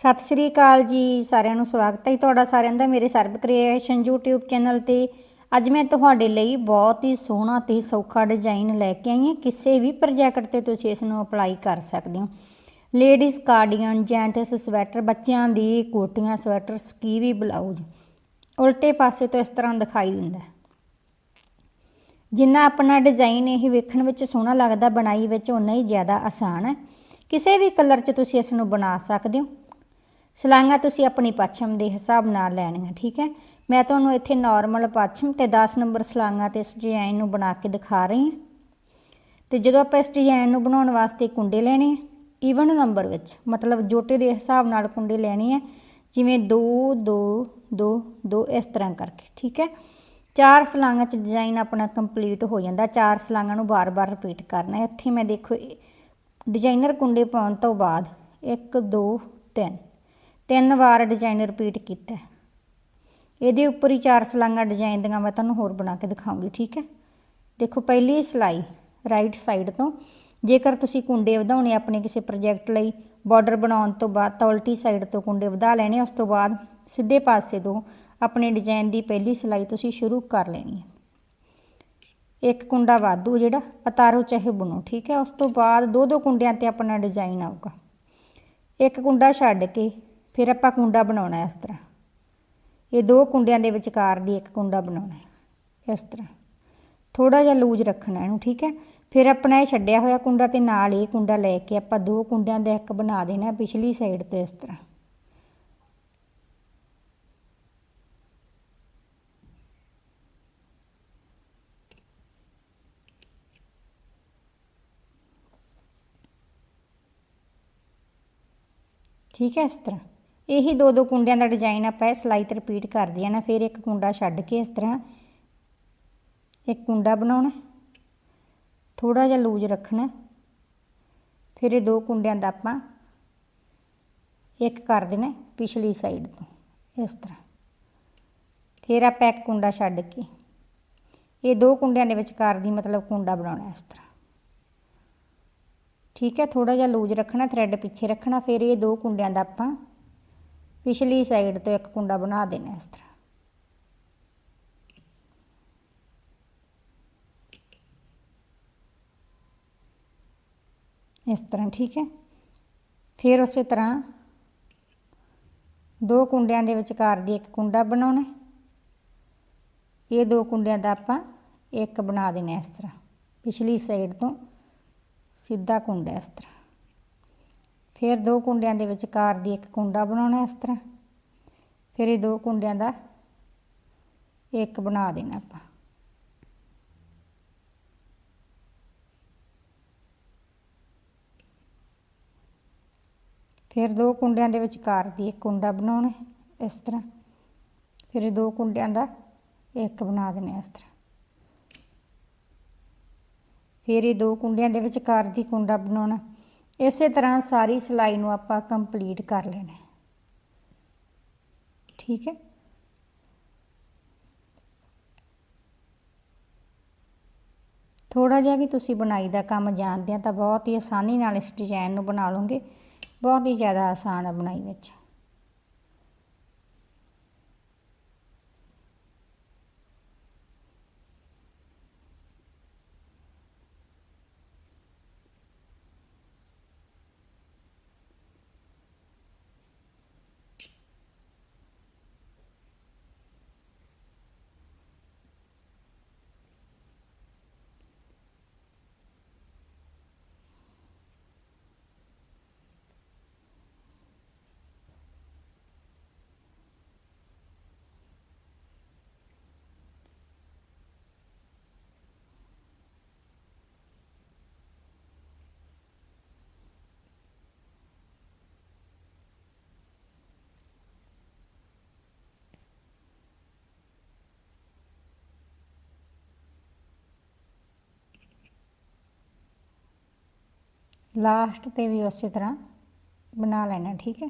ਸਤਿ ਸ਼੍ਰੀ ਅਕਾਲ ਜੀ, ਸਾਰਿਆਂ ਨੂੰ ਸਵਾਗਤ ਹੈ ਜੀ ਤੁਹਾਡਾ ਸਾਰਿਆਂ ਦਾ ਮੇਰੇ ਸਰਬ ਕ੍ਰੀਏਸ਼ਨ YouTube ਚੈਨਲ ਤੇ। ਅੱਜ ਮੈਂ ਤੁਹਾਡੇ ਲਈ ਬਹੁਤ ਹੀ ਸੋਹਣਾ ਤੇ ਸੌਖਾ ਡਿਜ਼ਾਈਨ ਲੈ ਕੇ ਆਈ ਹਾਂ। ਕਿਸੇ ਵੀ ਪ੍ਰੋਜੈਕਟ ਤੇ ਤੁਸੀਂ ਇਸ ਨੂੰ ਅਪਲਾਈ ਕਰ ਸਕਦੇ ਹੋ। ਲੇਡੀਜ਼ ਕਾਰਡੀਗਨ, ਜੈਂਟਸ ਸਵੈਟਰ, ਬੱਚਿਆਂ ਦੀ ਕੋਟੀਆਂ ਸਵੈਟਰ ਸਕੀਵੀ ਬਲਾਊਜ਼। ਉਲਟੇ ਪਾਸੇ ਤੋਂ ਇਸ ਤਰ੍ਹਾਂ ਦਿਖਾਈ ਦਿੰਦਾ ਜਿੰਨਾ ਆਪਣਾ ਡਿਜ਼ਾਈਨ ਇਹ ਵੇਖਣ ਵਿੱਚ ਸੋਹਣਾ ਲੱਗਦਾ, ਬਣਾਈ ਵਿੱਚ ਉਨਾ ਹੀ ਜ਼ਿਆਦਾ ਆਸਾਨ ਹੈ। ਕਿਸੇ ਵੀ ਕਲਰ 'ਚ ਤੁਸੀਂ ਇਸ ਨੂੰ ਬਣਾ ਸਕਦੇ ਹੋ। ਸਲਾਈਆਂ ਤੁਸੀਂ ਆਪਣੀ ਪੱਛਮ ਦੇ ਹਿਸਾਬ ਨਾਲ ਲੈਣੀਆਂ, ਠੀਕ ਹੈ? ਮੈਂ ਤੁਹਾਨੂੰ ਇੱਥੇ ਨਾਰਮਲ ਪੱਛਮ ਤੇ 10 ਨੰਬਰ ਸਲਾਈਆਂ ਤੇ ਇਸ ਡਿਜ਼ਾਈਨ ਨੂੰ ਬਣਾ ਕੇ ਦਿਖਾ ਰਹੀ ਹਾਂ। ਤੇ ਜਦੋਂ ਆਪਾਂ ਇਸ ਡਿਜ਼ਾਈਨ ਨੂੰ ਬਣਾਉਣ ਵਾਸਤੇ ਕੁੰਡੇ ਲੈਣੇ ਈਵਨ ਨੰਬਰ ਵਿੱਚ, ਮਤਲਬ ਜੋਟੇ ਦੇ ਹਿਸਾਬ ਨਾਲ ਕੁੰਡੇ ਲੈਣੇ ਆ, ਜਿਵੇਂ 2 2 2 2 ਇਸ ਤਰ੍ਹਾਂ ਕਰਕੇ, ਠੀਕ ਹੈ? ਚਾਰ ਸਲਾਂਗਾਂ ਚ ਡਿਜ਼ਾਈਨ ਆਪਣਾ ਕੰਪਲੀਟ ਹੋ ਜਾਂਦਾ, ਚਾਰ ਸਲਾਂਗਾਂ ਨੂੰ ਬਾਰ-ਬਾਰ ਰਿਪੀਟ ਕਰਨਾ ਹੈ। ਇੱਥੇ ਮੈਂ ਦੇਖੋ ਡਿਜ਼ਾਈਨਰ ਕੁੰਡੇ ਪਾਉਣ ਤੋਂ ਬਾਅਦ 1 2 3 ਤਿੰਨ ਵਾਰ ਡਿਜ਼ਾਈਨ ਰਿਪੀਟ ਕੀਤਾ ਇਹਦੇ ਉੱਪਰ ਹੀ ਚਾਰ ਸਲਾਈਆਂ ਡਿਜ਼ਾਈਨ ਦੀਆਂ ਮੈਂ ਤੁਹਾਨੂੰ ਹੋਰ ਬਣਾ ਕੇ ਦਿਖਾਉਂਗੀ, ਠੀਕ ਹੈ? ਦੇਖੋ, ਪਹਿਲੀ ਸਲਾਈ ਰਾਈਟ ਸਾਈਡ ਤੋਂ। ਜੇਕਰ ਤੁਸੀਂ ਕੁੰਡੇ ਵਧਾਉਣੇ ਆਪਣੇ ਕਿਸੇ ਪ੍ਰੋਜੈਕਟ ਲਈ ਬਾਰਡਰ ਬਣਾਉਣ ਤੋਂ ਬਾਅਦ, ਤਾਂ ਉਲਟੀ ਸਾਈਡ ਤੋਂ ਕੁੰਡੇ ਵਧਾ ਲੈਣੇ, ਉਸ ਤੋਂ ਬਾਅਦ ਸਿੱਧੇ ਪਾਸੇ ਤੋਂ ਆਪਣੇ ਡਿਜ਼ਾਈਨ ਦੀ ਪਹਿਲੀ ਸਿਲਾਈ ਤੁਸੀਂ ਸ਼ੁਰੂ ਕਰ ਲੈਣੀ ਹੈ। ਇੱਕ ਕੁੰਡਾ ਵਾਧੂ ਜਿਹੜਾ ਉਤਾਰੋ ਚਾਹੇ ਬੁਣੋ, ਠੀਕ ਹੈ? ਉਸ ਤੋਂ ਬਾਅਦ ਦੋ ਦੋ ਕੁੰਡਿਆਂ ਤੇ ਆਪਣਾ ਡਿਜ਼ਾਈਨ ਆਊਗਾ। ਇੱਕ ਕੁੰਡਾ ਛੱਡ ਕੇ ਫਿਰ ਆਪਾਂ ਕੁੰਡਾ ਬਣਾਉਣਾ ਇਸ ਤਰ੍ਹਾਂ। ਇਹ ਦੋ ਕੁੰਡਿਆਂ ਦੇ ਵਿਚਕਾਰ ਦੀ ਇੱਕ ਕੁੰਡਾ ਬਣਾਉਣਾ ਹੈ ਇਸ ਤਰ੍ਹਾਂ। ਥੋੜਾ ਜਿਹਾ ਲੂਜ ਰੱਖਣਾ ਇਹਨੂੰ, ਠੀਕ ਹੈ? ਫਿਰ ਆਪਣਾ ਇਹ ਛੱਡਿਆ ਹੋਇਆ ਕੁੰਡਾ ਤੇ ਨਾਲ ਇਹ ਕੁੰਡਾ ਲੈ ਕੇ ਆਪਾਂ ਦੋ ਕੁੰਡਿਆਂ ਦਾ ਇੱਕ ਬਣਾ ਦੇਣਾ ਪਿਛਲੀ ਸਾਈਡ ਤੇ ਇਸ ਤਰ੍ਹਾਂ। ਠੀਕ ਹੈ ਇਸ ਤਰ੍ਹਾਂ। ਇਹੀ ਦੋ ਦੋ ਕੁੰਡਿਆਂ ਦਾ ਡਿਜ਼ਾਈਨ ਆਪਾਂ ਇਹ ਸਲਾਈ ਤੇ ਰਿਪੀਟ ਕਰਦੇ ਆ ਨਾ, ਫਿਰ ਇੱਕ ਕੁੰਡਾ ਛੱਡ ਕੇ ਇਸ ਤਰ੍ਹਾਂ ਇੱਕ ਕੁੰਡਾ ਬਣਾਉਣਾ ਥੋੜਾ ਜਿਹਾ ਲੂਜ ਰੱਖਣਾ, ਫਿਰ ਇਹ ਦੋ ਕੁੰਡਿਆਂ ਦਾ ਆਪਾਂ ਇੱਕ ਕਰ ਦੇਣਾ ਪਿਛਲੀ ਸਾਈਡ ਤੋਂ, ਇਸ ਤਰ੍ਹਾਂ। ਫਿਰ ਆਪਾਂ ਇੱਕ ਕੁੰਡਾ ਛੱਡ ਕੇ, ਇਹ ਦੋ ਕੁੰਡਿਆਂ ਦੇ ਵਿਚਕਾਰ ਦੀ ਮਤਲਬ ਕੁੰਡਾ ਬਣਾਉਣਾ ਇਸ ਤਰ੍ਹਾਂ। ਠੀਕ ਹੈ ਥੋੜਾ ਜਿਹਾ ਲੂਜ ਰੱਖਣਾ ਥਰੈਡ ਪਿੱਛੇ ਰੱਖਣਾ, ਫਿਰ ਇਹ ਦੋ ਕੁੰਡਿਆਂ ਦਾ ਆਪਾਂ ਪਿਛਲੀ ਸਾਈਡ ਤੋਂ ਇੱਕ ਕੁੰਡਾ ਬਣਾ ਦੇਣਾ ਇਸ ਤਰ੍ਹਾਂ। ਇਸ ਤਰ੍ਹਾਂ, ਠੀਕ ਹੈ? ਫਿਰ ਉਸੇ ਤਰ੍ਹਾਂ ਦੋ ਕੁੰਡਿਆਂ ਦੇ ਵਿਚਕਾਰ ਦੀ ਇੱਕ ਕੁੰਡਾ ਬਣਾਉਣਾ ਇਹ ਦੋ ਕੁੰਡਿਆਂ ਦਾ ਆਪਾਂ ਇੱਕ ਬਣਾ ਦੇਣਾ ਇਸ ਤਰ੍ਹਾਂ। ਪਿਛਲੀ ਸਾਈਡ ਤੋਂ ਸਿੱਧਾ ਕੁੰਡਾ ਇਸ ਤਰ੍ਹਾਂ। ਫਿਰ ਦੋ ਕੁੰਡਿਆਂ ਦੇ ਵਿਚਕਾਰ ਦੀ ਇੱਕ ਕੁੰਡਾ ਬਣਾਉਣਾ ਇਸ ਤਰ੍ਹਾਂ। ਫਿਰ ਇਹ ਦੋ ਕੁੰਡਿਆਂ ਦਾ ਇੱਕ ਬਣਾ ਦੇਣਾ ਆਪਾਂ। ਫਿਰ ਦੋ ਕੁੰਡਿਆਂ ਦੇ ਵਿਚਕਾਰ ਦੀ ਇੱਕ ਕੁੰਡਾ ਬਣਾਉਣਾ ਇਸ ਤਰ੍ਹਾਂ। ਫਿਰ ਇਹ ਦੋ ਕੁੰਡਿਆਂ ਦਾ ਇੱਕ ਬਣਾ ਦੇਣਾ ਇਸ ਤਰ੍ਹਾਂ। ਫਿਰ ਇਹ ਦੋ ਕੁੰਡਿਆਂ ਦੇ ਵਿਚਕਾਰ ਦੀ ਕੁੰਡਾ ਬਣਾਉਣਾ। ਇਸੇ ਤਰ੍ਹਾਂ ਸਾਰੀ ਸਿਲਾਈ ਨੂੰ ਆਪਾਂ ਕੰਪਲੀਟ ਕਰ ਲੈਣਾ ਠੀਕ ਹੈ? ਥੋੜਾ ਜਿਹਾ ਵੀ ਤੁਸੀਂ ਬਣਾਈ ਦਾ ਕੰਮ ਜਾਣਦੇ ਆ ਤਾਂ ਬਹੁਤ ਹੀ ਆਸਾਨੀ ਨਾਲ ਇਸ ਡਿਜ਼ਾਈਨ ਨੂੰ ਬਣਾ ਲਓਗੇ। ਬਹੁਤ ਹੀ ਜ਼ਿਆਦਾ ਆਸਾਨ ਹੈ ਬਣਾਈ ਵਿੱਚ। ਲਾਸਟ ਤੇ ਵੀ ਉਸੇ ਤਰ੍ਹਾਂ ਬਣਾ ਲੈਣਾ, ਠੀਕ ਹੈ?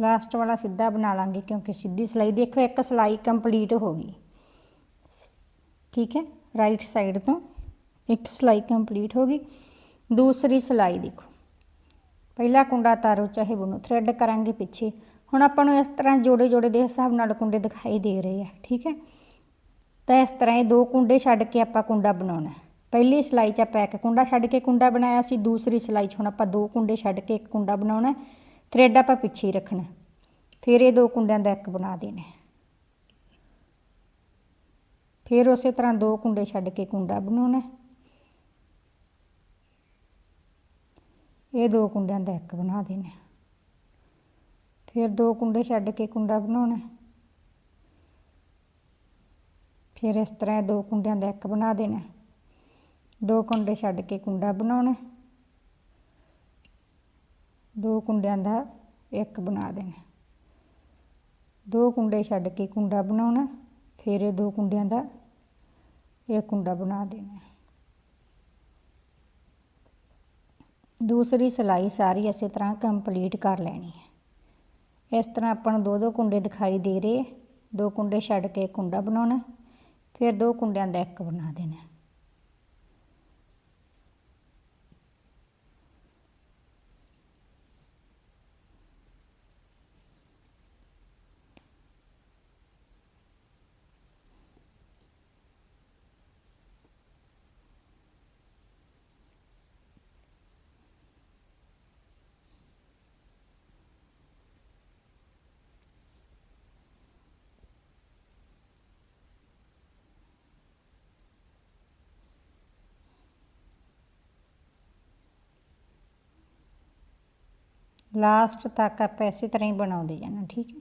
ਲਾਸਟ ਵਾਲਾ ਸਿੱਧਾ ਬਣਾ ਲਾਂਗੇ ਕਿਉਂਕਿ ਸਿੱਧੀ ਸਲਾਈ ਦੇਖੋ, ਇੱਕ ਸਲਾਈ ਕੰਪਲੀਟ ਹੋ ਗਈ। ਠੀਕ ਹੈ? ਰਾਈਟ ਸਾਈਡ ਤੋਂ ਇੱਕ ਸਲਾਈ ਕੰਪਲੀਟ ਹੋ ਗਈ। ਦੂਸਰੀ ਸਿਲਾਈ ਦੇਖੋ। ਪਹਿਲਾ ਕੁੰਡਾ ਤਾਰੋ, ਚਾਹੇ ਬੁਣੋ ਥਰੈਡ ਕਰਾਂਗੇ ਪਿੱਛੇ। ਹੁਣ ਆਪਾਂ ਨੂੰ ਇਸ ਤਰ੍ਹਾਂ ਜੋੜੇ ਜੋੜੇ ਦੇ ਹਿਸਾਬ ਨਾਲ ਕੁੰਡੇ ਦਿਖਾਈ ਦੇ ਰਹੇ ਆ, ਠੀਕ ਹੈ? ਤਾਂ ਇਸ ਤਰ੍ਹਾਂ ਇਹ ਦੋ ਕੁੰਡੇ ਛੱਡ ਕੇ ਆਪਾਂ ਕੁੰਡਾ ਬਣਾਉਣਾ ਹੈ। ਪਹਿਲੀ ਸਿਲਾਈ 'ਚ ਆਪਾਂ ਇੱਕ ਕੁੰਡਾ ਛੱਡ ਕੇ ਕੁੰਡਾ ਬਣਾਇਆ ਸੀ, ਦੂਸਰੀ ਸਿਲਾਈ 'ਚ ਹੁਣ ਆਪਾਂ ਦੋ ਕੁੰਡੇ ਛੱਡ ਕੇ ਇੱਕ ਕੁੰਡਾ ਬਣਾਉਣਾ ਥਰੈਡ ਆਪਾਂ ਪਿੱਛੇ ਹੀ ਰੱਖਣਾ ਫਿਰ ਇਹ ਦੋ ਕੁੰਡਿਆਂ ਦਾ ਇੱਕ ਬਣਾ ਦੇਣਾ ਫਿਰ ਉਸੇ ਤਰ੍ਹਾਂ ਦੋ ਕੁੰਡੇ ਛੱਡ ਕੇ ਕੁੰਡਾ ਬਣਾਉਣਾ ਇਹ ਦੋ ਕੁੰਡਿਆਂ ਦਾ ਇੱਕ ਬਣਾ ਦੇਣਾ ਫਿਰ ਦੋ ਕੁੰਡੇ ਛੱਡ ਕੇ ਕੁੰਡਾ ਬਣਾਉਣਾ ਹੈ। ਫਿਰ ਇਸ ਤਰ੍ਹਾਂ ਇਹ ਦੋ ਕੁੰਡਿਆਂ ਦਾ ਇੱਕ ਬਣਾ ਦੇਣਾ ਦੋ ਕੁੰਡੇ ਛੱਡ ਕੇ ਕੁੰਡਾ ਬਣਾਉਣਾ ਦੋ ਕੁੰਡਿਆਂ ਦਾ ਇੱਕ ਬਣਾ ਦੇਣਾ ਦੋ ਕੁੰਡੇ ਛੱਡ ਕੇ ਕੁੰਡਾ ਬਣਾਉਣਾ ਫਿਰ ਦੋ ਕੁੰਡਿਆਂ ਦਾ ਇਹ ਕੁੰਡਾ ਬਣਾ ਦੇਣਾ ਦੂਸਰੀ ਸਿਲਾਈ ਸਾਰੀ ਇਸੇ ਤਰ੍ਹਾਂ ਕੰਪਲੀਟ ਕਰ ਲੈਣੀ ਹੈ। ਇਸ ਤਰ੍ਹਾਂ ਆਪਾਂ ਨੂੰ ਦੋ ਦੋ ਕੁੰਡੇ ਦਿਖਾਈ ਦੇ ਰਹੇ ਦੋ ਕੁੰਡੇ ਛੱਡ ਕੇ ਕੁੰਡਾ ਬਣਾਉਣਾ ਫਿਰ ਦੋ ਕੁੰਡਿਆਂ ਦਾ ਇੱਕ ਬਣਾ ਦੇਣਾ। ਲਾਸਟ ਤੱਕ ਆਪਾਂ ਇਸੇ ਤਰ੍ਹਾਂ ਹੀ ਬਣਾਉਂਦੇ ਜਾਣਾ ਠੀਕ ਹੈ?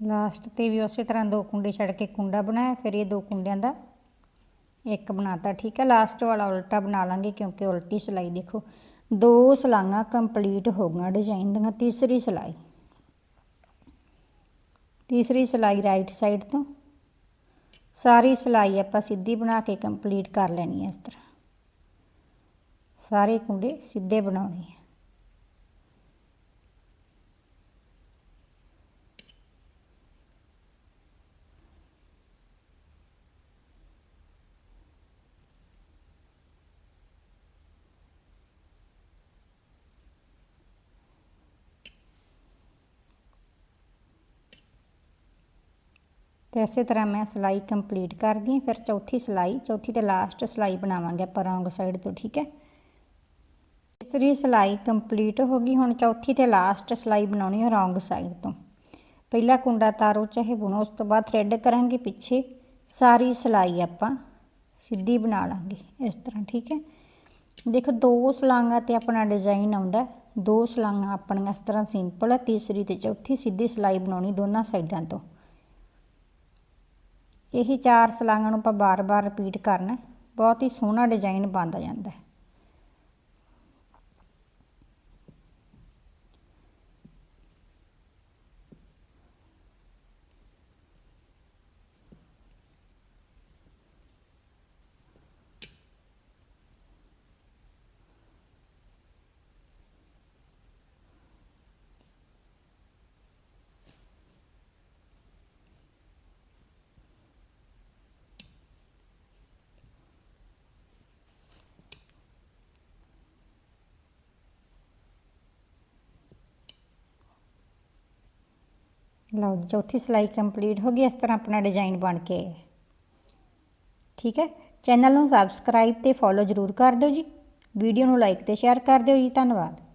ਲਾਸਟ ਤੇ ਵੀ ਉਸੇ ਤਰ੍ਹਾਂ ਦੋ ਕੁੰਡੇ ਛੱਡ ਕੇ ਕੁੰਡਾ ਬਣਾਇਆ, ਫਿਰ ਇਹ ਦੋ ਕੁੰਡਿਆਂ ਦਾ ਇੱਕ ਬਣਾਤਾ, ਠੀਕ ਹੈ? ਲਾਸਟ ਵਾਲਾ ਉਲਟਾ ਬਣਾ ਲਾਂਗੇ ਕਿਉਂਕਿ ਉਲਟੀ ਸਿਲਾਈ ਦੇਖੋ। ਦੋ ਸਲਾਈਆਂ ਕੰਪਲੀਟ ਹੋ ਗਈਆਂ ਡਿਜ਼ਾਈਨ ਦੀਆਂ, ਤੀਸਰੀ ਸਿਲਾਈ। ਤੀਸਰੀ ਸਿਲਾਈ ਰਾਈਟ ਸਾਈਡ ਤੋਂ। ਸਾਰੀ ਸਿਲਾਈ ਆਪਾਂ ਸਿੱਧੀ ਬਣਾ ਕੇ ਕੰਪਲੀਟ ਕਰ ਲੈਣੀ ਹੈ ਇਸ ਤਰ੍ਹਾਂ। ਸਾਰੇ ਕੁੰਡੇ ਸਿੱਧੇ ਬਣਾਉਣੇ ਹੈ ਤੇ ਇਸੇ ਤਰ੍ਹਾਂ ਮੈਂ ਸਿਲਾਈ ਕੰਪਲੀਟ ਕਰਦੀ ਹਾਂ, ਫਿਰ ਚੌਥੀ ਸਿਲਾਈ, ਚੌਥੀ ਤੇ ਲਾਸਟ ਸਿਲਾਈ ਬਣਾਵਾਂਗੇ ਆਪਾਂ ਰੌਂਗ ਸਾਈਡ ਤੋਂ, ਠੀਕ ਹੈ? ਤੀਸਰੀ ਸਿਲਾਈ ਕੰਪਲੀਟ ਹੋ ਗਈ, ਹੁਣ ਚੌਥੀ ਤੇ ਲਾਸਟ ਸਿਲਾਈ ਬਣਾਉਣੀ ਹੈ ਰੌਂਗ ਸਾਈਡ ਤੋਂ। ਪਹਿਲਾ ਕੁੰਡਾ ਤਾਰੋ ਚਾਹੇ ਬੁਣੋ, ਉਸ ਤੋਂ ਬਾਅਦ ਥ੍ਰੈਡ ਕਰਾਂਗੇ ਪਿੱਛੇ, ਸਾਰੀ ਸਿਲਾਈ ਆਪਾਂ ਸਿੱਧੀ ਬਣਾ ਲਾਂਗੇ, ਇਸ ਤਰ੍ਹਾਂ, ਠੀਕ ਹੈ? ਦੇਖੋ, ਦੋ ਸਲਾਈਆਂ ਤੇ ਆਪਣਾ ਡਿਜ਼ਾਈਨ ਆਉਂਦਾ, ਦੋ ਸਲਾਈਆਂ ਆਪਣੀਆਂ ਇਸ ਤਰ੍ਹਾਂ ਸਿੰਪਲ ਹੈ ਤੀਸਰੀ ਤੇ ਚੌਥੀ ਸਿੱਧੀ ਸਿਲਾਈ ਬਣਾਉਣੀ ਦੋਨਾਂ ਸਾਈਡਾਂ ਤੋਂ। ਇਹੀ ਚਾਰ ਸਲਾਈਆਂ ਨੂੰ ਆਪਾਂ ਬਾਰ-ਬਾਰ ਰਿਪੀਟ ਕਰਨਾ ਬਹੁਤ ਹੀ ਸੋਹਣਾ ਡਿਜ਼ਾਈਨ ਬਣਦਾ ਜਾਂਦਾ ਹੈ। ਲਓ ਜੀ, ਚੌਥੀ ਸਿਲਾਈ ਕੰਪਲੀਟ ਹੋ ਗਈ, ਇਸ ਤਰ੍ਹਾਂ ਆਪਣਾ ਡਿਜ਼ਾਈਨ ਬਣ ਕੇ। ਠੀਕ ਹੈ? ਚੈਨਲ ਨੂੰ ਸਬਸਕ੍ਰਾਈਬ ਤੇ ਫੋਲੋ ਜ਼ਰੂਰ ਕਰ ਦਿਓ ਜੀ। ਵੀਡੀਓ ਨੂੰ ਲਾਈਕ ਤੇ ਸ਼ੇਅਰ ਕਰ ਦਿਓ ਜੀ। ਧੰਨਵਾਦ।